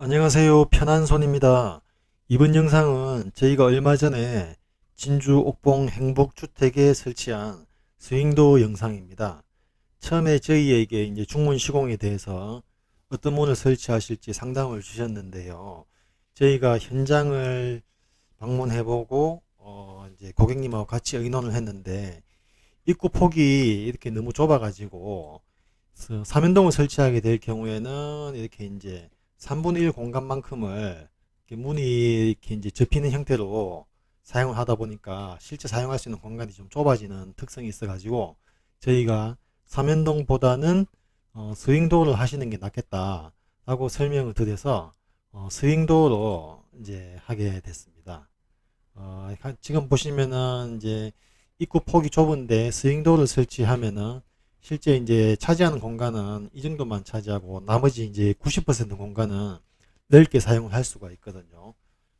안녕하세요. 편한손입니다. 이번 영상은 저희가 얼마 전에 진주 옥봉 행복주택에 설치한 스윙도 영상입니다. 처음에 저희에게 이제 중문 시공에 대해서 어떤 문을 설치하실지 상담을 주셨는데요. 저희가 현장을 방문해보고 어 이제 고객님하고 같이 의논을 했는데 입구 폭이 이렇게 너무 좁아가지고 서- 사면동을 설치하게 될 경우에는 이렇게 이제 3분의 1 공간만큼을 문이 이렇게 이제 접히는 형태로 사용을 하다 보니까 실제 사용할 수 있는 공간이 좀 좁아지는 특성이 있어 가지고 저희가 사면동보다는 어, 스윙도어를 하시는 게 낫겠다 라고 설명을 드려서 어, 스윙도어로 이제 하게 됐습니다. 어, 하- 지금 보시면은 이제 입구 폭이 좁은데 스윙도어를 설치하면은 실제 이제 차지하는 공간은 이 정도만 차지하고 나머지 이제 90% 공간은 넓게 사용을 할 수가 있거든요.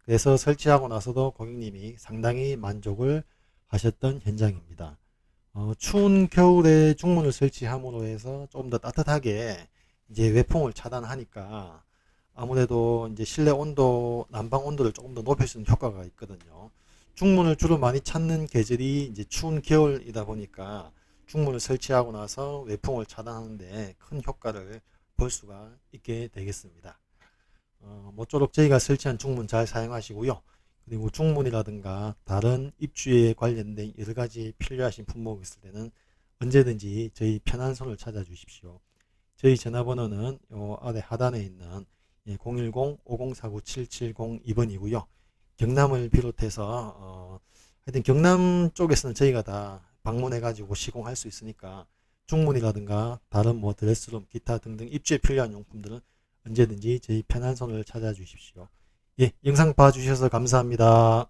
그래서 설치하고 나서도 고객님이 상당히 만족을 하셨던 현장입니다. 어, 추운 겨울에 중문을 설치함으로 해서 좀 더 따뜻하게 이제 외풍을 차단하니까 아무래도 이제 실내 온도, 난방 온도를 조금 더 높일 수 있는 효과가 있거든요. 중문을 주로 많이 찾는 계절이 이제 추운 겨울이다 보니까 중문을 설치하고 나서 외풍을 차단하는데 큰 효과를 볼 수가 있게 되겠습니다. 어, 모쪼록 저희가 설치한 중문 잘 사용하시고요. 그리고 중문이라든가 다른 입주에 관련된 여러 가지 필요하신 품목이 있을 때는 언제든지 저희 편한 손을 찾아 주십시오. 저희 전화번호는 요 아래 하단에 있는 010-5049-7702번이고요. 경남을 비롯해서 어, 하여튼 경남 쪽에서는 저희가 다 방문해가지고 시공할 수 있으니까 중문이라든가 다른 뭐 드레스룸, 기타 등등 입주에 필요한 용품들은 언제든지 저희 편한 손을 찾아주십시오. 예, 영상 봐주셔서 감사합니다.